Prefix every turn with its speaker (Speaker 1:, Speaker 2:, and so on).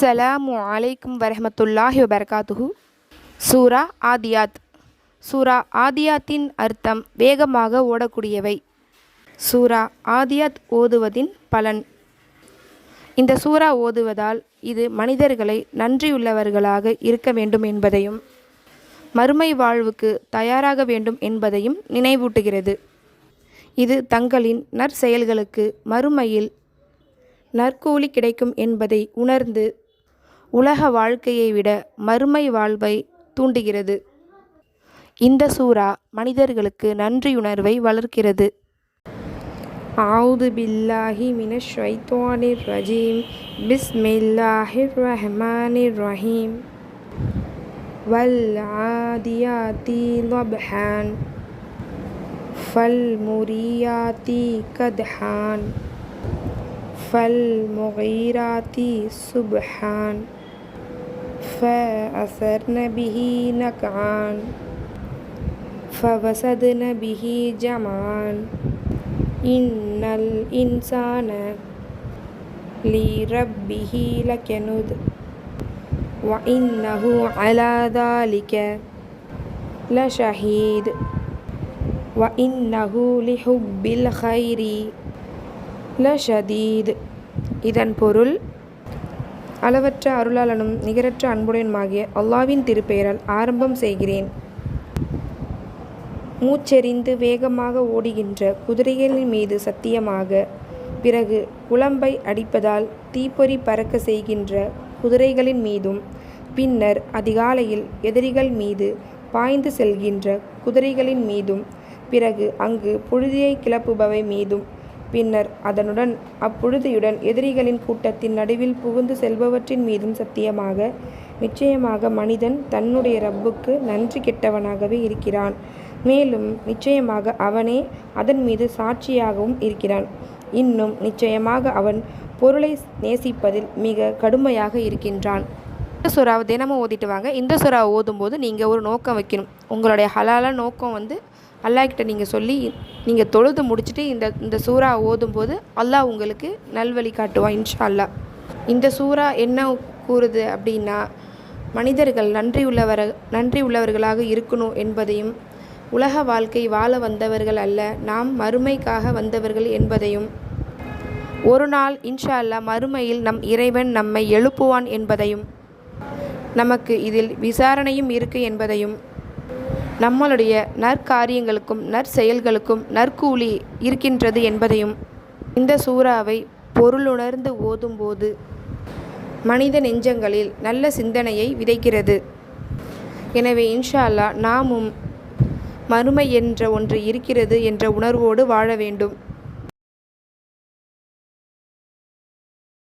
Speaker 1: அஸ்ஸலாமு அலைக்கும் வரஹ்மத்துல்லாஹி வபர்காத்துஹு. சூரா ஆதியாத். சூரா ஆதியாத்தின் அர்த்தம் வேகமாக ஓடக்கூடியவை. சூரா ஆதியாத் ஓதுவதின் பலன். இந்த சூரா ஓதுவதால் இது மனிதர்களை நன்றியுள்ளவர்களாக இருக்க வேண்டும் என்பதையும் மறுமை வாழ்வுக்கு தயாராக வேண்டும் என்பதையும் நினைவூட்டுகிறது. இது தங்களின் நற்செயல்களுக்கு மறுமையில் நற்கூலி கிடைக்கும் என்பதை உணர்ந்து உலக வாழ்க்கையை விட மறுமை வாழ்வை தூண்டுகிறது. இந்த சூறா மனிதர்களுக்கு நன்றியுணர்வை வளர்க்கிறது. ஆவுது பில்லாஹி மினஷ்வைத்வானிர் ரஜீம். பிஸ்மில்லாஹிர் ரஹ்மானிர் ரஹீம் வல் ஆதியாதி லப்ஹான். ஃபல் முரியாதி கத்ஹான். ஃபல் முகைராதி சுப்ஹான். فأثرن به نقعا فوسدن به جمعا إن الإنسان لربه لكنود وإنه على ذلك لشهيد وإنه لحب الخير லஷதீத் இதன் பொருள் அளவற்ற அருளாளனும் நிகரற்ற அன்புடையனுமாகிய அல்லாவின் திருப்பெயரால் ஆரம்பம் செய்கிறேன். மூச்செறிந்து வேகமாக ஓடுகின்ற குதிரைகளின் மீது சத்தியமாக பிறகு குழம்பை அடிப்பதால் தீப்பொறி பறக்க செய்கின்ற குதிரைகளின் மீதும் பின்னர் அதிகாலையில் எதிரிகள் மீது பாய்ந்து செல்கின்ற குதிரைகளின் மீதும் பிறகு அங்கு புழுதியை கிளப்புபவை மீதும் பின்னர் அதனுடன் அப்புழுதியுடன் எதிரிகளின் கூட்டத்தின் நடுவில் புகுந்து செல்பவற்றின் மீதும் சத்தியமாக நிச்சயமாக மனிதன் தன்னுடைய ரப்புக்கு நன்றி கெட்டவனாகவே இருக்கிறான். மேலும் நிச்சயமாக அவனே அதன் மீது சாட்சியாகவும் இருக்கிறான். இன்னும் நிச்சயமாக அவன் பொருளை நேசிப்பதில் மிக கடுமையாக இருக்கின்றான். இந்த சுறாவை தினமும் ஓதிட்டு வாங்க. இந்த சுறாவை ஓதும்போது நீங்கள் ஒரு நோக்கம் வைக்கணும். உங்களுடைய ஹலால நோக்கம் வந்து அல்லாஹ்கிட்ட நீங்கள் சொல்லி நீங்கள் தொழுது முடிச்சுட்டு இந்த இந்த சூறா ஓதும்போது அல்லாஹ் உங்களுக்கு நல்வழி காட்டுவான் இன்ஷா அல்லாஹ் இந்த சூறா என்ன கூறுது அப்படின்னா மனிதர்கள் நன்றி உள்ளவர நன்றி உள்ளவர்களாக இருக்கணும் என்பதையும் உலக வாழ்க்கை வாழ வந்தவர்கள் அல்ல நாம் மறுமைக்காக வந்தவர்கள் என்பதையும் ஒரு நாள் இன்ஷா அல்லா மறுமையில் நம் இறைவன் நம்மை எழுப்புவான் என்பதையும் நமக்கு இதில் விசாரணையும் இருக்கு என்பதையும் நம்மளுடைய நற்காரியங்களுக்கும் நற்செயல்களுக்கும் நற்கூலி இருக்கின்றது என்பதையும் இந்த சூறாவை பொருளுணர்ந்து ஓதும்போது மனித நெஞ்சங்களில் நல்ல சிந்தனையை விதைக்கிறது. எனவே இன்ஷா அல்லாஹ் நாமும் மறுமை என்ற ஒன்று இருக்கிறது என்ற உணர்வோடு வாழ வேண்டும்.